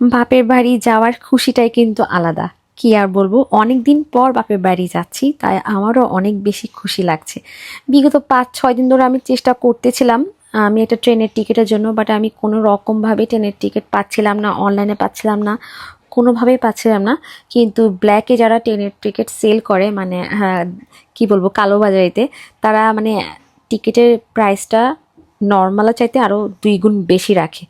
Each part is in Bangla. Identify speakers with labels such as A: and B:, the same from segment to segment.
A: বাপের বাড়ি যাওয়ার খুশিটাই কিন্তু আলাদা। কি আর বলব অনেক দিন পর বাপের বাড়ি যাচ্ছি তাই আমারও অনেক বেশি খুশি লাগছে। বিগত পাঁচ ছয় দিন ধরে আমি চেষ্টা করতেছিলাম আমি একটা ট্রেনের টিকিটের জন্য বাট আমি কোনো রকমভাবে ট্রেনের টিকিট পাচ্ছিলাম না অনলাইনে পাচ্ছিলাম না কোনোভাবেই পাচ্ছিলাম না। কিন্তু ব্ল্যাকে যারা ট্রেনের টিকিট সেল করে মানে হ্যাঁ, কি বলব কালোবাজারিতে তারা মানে টিকিটের প্রাইসটা নর্মালের চাইতে আরও দুই গুণ বেশি রাখে।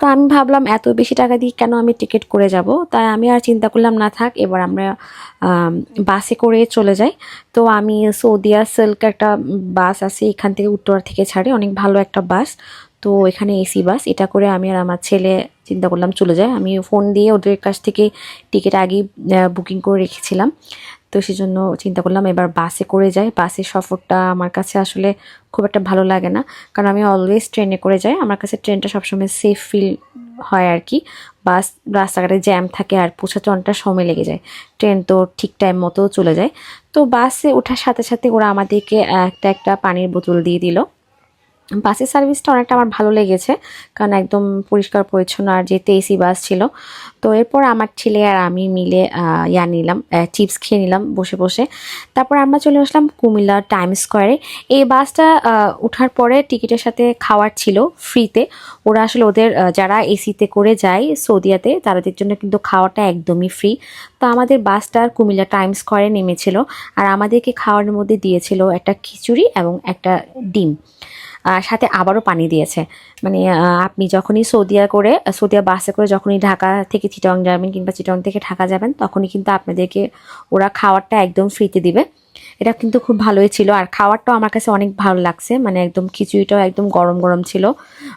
A: তো আমি ভাবলাম, এত বেশি টাকা দিয়ে কেন আমি টিকিট করে যাব? তাই আমি আর চিন্তা করলাম, না থাক, এবার আমরা বাসে করে চলে যাই। তো আমি সৌদিয়া সিল্ক একটা বাস আছে, এখান থেকে উত্তরা থেকে ছাড়ে, অনেক ভালো একটা বাস। তো এখানে এসি, বাস। এটা করে আমি আর আমার ছেলে চিন্তা করলাম চলে যায়। আমি ফোন দিয়ে ওদের কাছ থেকে টিকিট আগেই বুকিং করে রেখেছিলাম। তো সেই জন্য চিন্তা করলাম এবার বাসে করে যাই। বাসের সফরটা আমার কাছে আসলে খুব একটা ভালো লাগে না। কারণ আমি অলওয়েজ ট্রেনে করে যাই। আমার কাছে ট্রেনটা সবসময় সেফ ফিল হয় আর কি। বাস, রাস্তাঘাটে জ্যাম থাকে আর পৌঁছাতে অনেকটা সময় লেগে যায়। ট্রেন তো ঠিক টাইম মতো চলে যায়। তো বাসে ওঠার সাথে সাথে ওরা আমাদেরকে একটা একটা পানির বোতল দিয়ে দিল। বাসের সার্ভিসটা অনেকটা আমার ভালো লেগেছে, কারণ একদম পরিষ্কার পরিচ্ছন্ন আর যেতে এসি বাস ছিল। তো এরপর আমার ছেলে আর আমি মিলে ইয়া নিলাম চিপস খেয়ে নিলাম বসে বসে। তারপর আমরা চলে আসলাম কুমিল্লা টাইম স্কোয়ারে। এই বাসটা ওঠার পরে টিকিটের সাথে খাওয়ার ছিল ফ্রিতে। ওরা আসলে ওদের যারা এসিতে করে যায় সৌদিয়াতে, তাদের জন্য কিন্তু খাওয়াটা একদমই ফ্রি। তো আমাদের বাসটা কুমিল্লা টাইম স্কোয়ারে নেমেছিল, আর আমাদেরকে খাওয়ার মধ্যে দিয়েছিল একটা খিচুড়ি এবং একটা ডিম। সাথে আবারও পানি দিয়েছে। মানে আপনি যখনই সৌদিয়া করে, সৌদিয়া বাসে করে যখনই ঢাকা থেকে চিটং যাবেন কিংবা চিটং থেকে ঢাকা যাবেন, তখনই কিন্তু আপনাদেরকে ওরা খাওয়ারটা একদম ফ্রিতে দিবে। এটা কিন্তু খুব ভালোই ছিল। আর খাওয়ারটাও আমার কাছে অনেক ভালো লাগছে। মানে একদম খিচুড়িটাও একদম গরম গরম ছিল।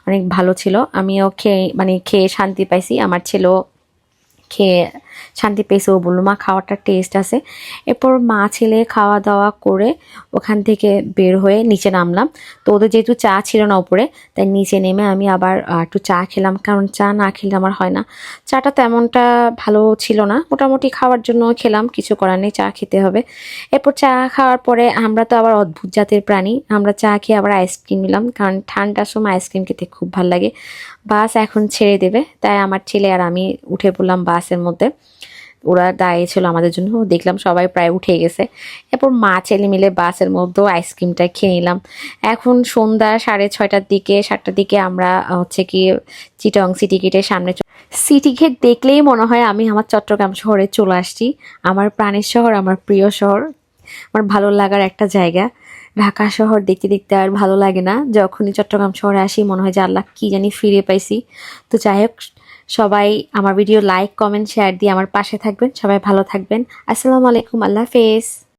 A: অনেক ভালো ছিল। আমিও খেয়ে মানে খেয়ে শান্তি পাইছি। আমার ছেলেও খেয়ে শান্তি পেয়েছে, ও বলল, মা খাওয়াটা টেস্ট আছে। এরপর মা, ছেলে খাওয়া দাওয়া করে ওখান থেকে বের হয়ে নিচে নামলাম। তো ওদের যেহেতু চা ছিল না উপরে তাই নিচে নেমে আমি আবার একটু চা খেলাম, কারণ চা না খেলে আমার হয় না। চাটা তেমনটা ভালো ছিল না, মোটামুটি খাওয়ার জন্য খেলাম, কিছু করার নেই, চা খেতে হবে। এরপর চা খাওয়ার পরে আমরা তো আবার অদ্ভুত জাতের প্রাণী, আমরা চা খেয়ে আবার আইসক্রিম নিলাম, কারণ ঠান্ডার সময় আইসক্রিম খেতে খুব ভালো লাগে। বাস এখন ছেড়ে দেবে, তাই আমার ছেলে আর আমি উঠে পড়লাম বাসের মধ্যে। ওরা দাঁড়িয়ে ছিল আমাদের জন্য। দেখলাম সবাই প্রায় উঠে গেছে। এরপর মা, ছেলে মিলে বাসের মধ্যেও আইসক্রিমটা খেয়ে নিলাম। এখন সন্ধ্যা সাড়ে ছয়টার দিকে, সাতটার দিকে আমরা হচ্ছে কি চিটং সিটি গেটের সামনে সিটি গেট দেখলেই মনে হয় আমি আমার চট্টগ্রাম শহরে চলে আসছি। আমার প্রাণের শহর, আমার প্রিয় শহর, আমার ভালো লাগার একটা জায়গা। ঢাকা শহর দেখতে দেখতে আর ভালো লাগে না। যখনই চট্টগ্রাম শহরে আসি, মনে হয় যে আল্লাহ কী জানি ফিরে পাইছি। তো যাই হোক সবাই আমার ভিডিও লাইক কমেন্ট শেয়ার দিয়ে আমার পাশে থাকবেন। সবাই ভালো থাকবেন। আসসালামু আলাইকুম, আল্লাহ হাফেজ।